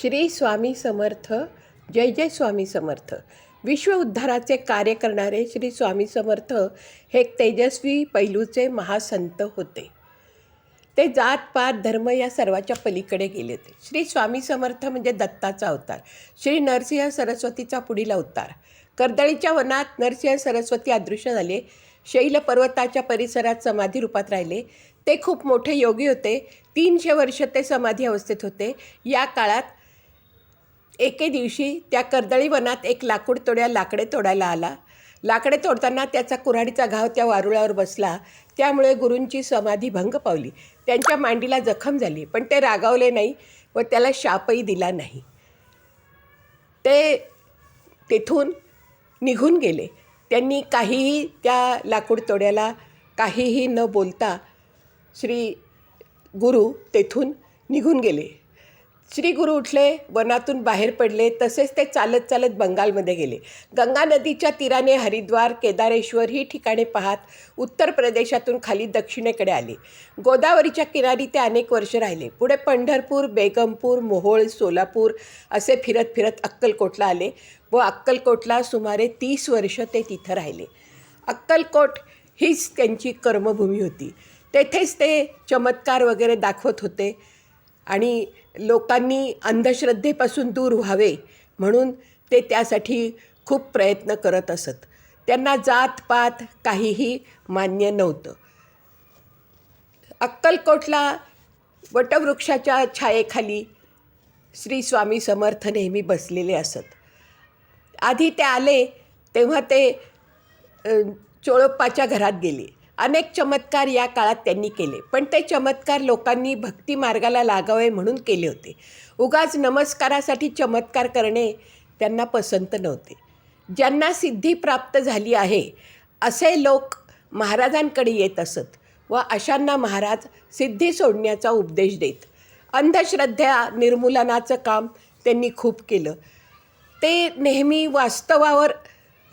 श्री स्वामी समर्थ जय जय स्वामी समर्थ. विश्व उद्धाराचे कार्य करणारे श्री स्वामी समर्थ हे तेजस्वी पैलूचे महासंत होते. ते जात पात धर्म या सर्वाच्या पलीकडे गेले होते. श्री स्वामी समर्थ म्हणजे दत्ताचा अवतार. श्री नरसिंह सरस्वतीचा पुढील अवतार. कर्दळीच्या वनात नरसिंह सरस्वती अदृश्य झाले. शैल पर्वताच्या परिसरात समाधी रूपात राहिले. ते खूप मोठे योगी होते. तीनशे वर्ष ते समाधी अवस्थेत होते. या काळात एके दिवशी त्या कर्दळी वनात एक लाकूड तोड्या लाकडे तोडायला आला. लाकडे तोडताना त्याचा कुऱ्हाडीचा घाव त्या वारुळावर बसला. त्यामुळे गुरूंची समाधी भंग पावली. त्यांच्या मांडीला जखम झाली पण ते रागावले नाही व त्याला शापही दिला नाही. ते तेथून निघून गेले. त्यांनी काहीही त्या लाकूड तोड्याला काहीही न बोलता श्री गुरु तेथून निघून गेले. श्री गुरु उठले वनातून बाहेर पडले तसेच ते चालत चालत बंगालमध्ये गेले. गंगा नदीच्या तीराने हरिद्वार केदारेश्वर ही ठिकाणे पाहत उत्तर प्रदेशातून खाली दक्षिणेकडे आले. गोदावरीच्या किनारी ते अनेक वर्ष राहिले. पुढे पंढरपूर बेगमपूर मोहोळ सोलापूर असे फिरत फिरत अक्कलकोटला आले व अक्कलकोटला सुमारे तीस वर्ष ते तिथं राहिले. अक्कलकोट हीच त्यांची कर्मभूमी होती. तेथेच ते चमत्कार वगैरे दाखवत होते. आणि लोकांनी अंधश्रद्धेपासून दूर व्हावे म्हणून ते त्यासाठी खूप प्रयत्न करत असत. त्यांना जातपात काहीही मान्य नव्हतं. अक्कलकोटला वटवृक्षाच्या छायेखाली श्री स्वामी समर्थ नेहमी बसलेले असत. आधी ते आले तेव्हा ते चोळप्पाच्या घरात गेले. अनेक चमत्कार या काळात त्यांनी केले. पण ते चमत्कार लोकांनी भक्ती मार्गाला लागावे म्हणून केले होते. उगाच नमस्कारासाठी चमत्कार करणे त्यांना पसंत नव्हते. ज्यांना सिद्धी प्राप्त झाली आहे असे लोक महाराजांकडे येत असत व अशांना महाराज सिद्धी सोडण्याचा उपदेश देत. अंधश्रद्धा निर्मूलनाचं काम त्यांनी खूप केलं. ते नेहमी वास्तवावर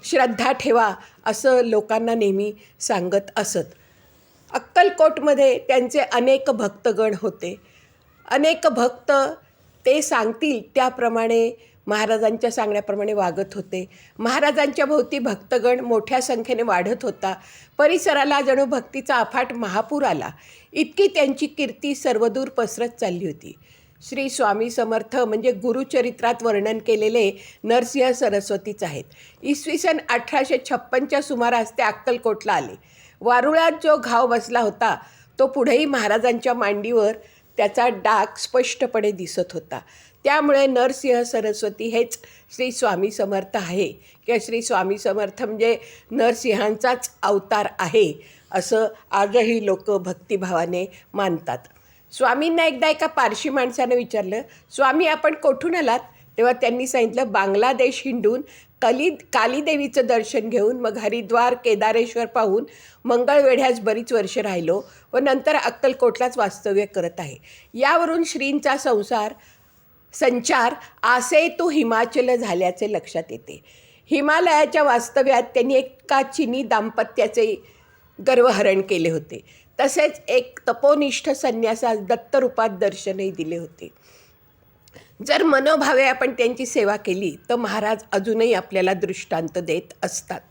श्रद्धा ठेवा असं लोकांना नेहमी सांगत असत. अक्कलकोटमध्ये त्यांचे अनेक भक्तगण होते. अनेक भक्त ते सांगतील त्याप्रमाणे महाराजांच्या सांगण्याप्रमाणे वागत होते. महाराजांच्या भोवती भक्तगण मोठ्या संख्येने वाढत होता. परिसराला जणू भक्तीचा अफाट महापूर आला. इतकी त्यांची कीर्ती सर्वदूर पसरत चालली होती. श्री स्वामी समर्थ म्हणजे गुरुचरित्रात वर्णन केलेले नरसिंह सरस्वतीच आहेत. इसवी सन अठराशे छप्पनच्या सुमारास ते अक्कलकोटला आले. वारुळात जो घाव बसला होता तो पुढेही महाराजांच्या मांडीवर त्याचा डाग स्पष्टपणे दिसत होता. त्यामुळे नरसिंह सरस्वती हेच श्री स्वामी समर्थ आहे किंवा श्री स्वामी समर्थ म्हणजे नरसिंहांचाच अवतार आहे असं आजही लोक भक्तिभावाने मानतात. स्वामींना एकदा एका पारशी माणसानं विचारलं स्वामी आपण कोठून आलात? तेव्हा त्यांनी सांगितलं बांगलादेश हिंडून कली कालीदेवीचं दर्शन घेऊन मग हरिद्वार केदारेश्वर पाहून मंगळवेढ्यास बरीच वर्ष राहिलो व नंतर अक्कलकोटलाच वास्तव्य करत आहे. यावरून श्रींचा संसार संचार आसे तू हिमाचल झाल्याचे लक्षात येते. हिमालयाच्या वास्तव्यात त्यांनी एका चिनी दाम्पत्याचे गर्वहरण केले होते. तसेच एक तपोनिष्ठ संन्यासास दत्तरूपात दर्शनही दिले होते. जर मनोभावे आपण त्यांची सेवा केली तर महाराज अजूनही आपल्याला दृष्टांत देत असतात.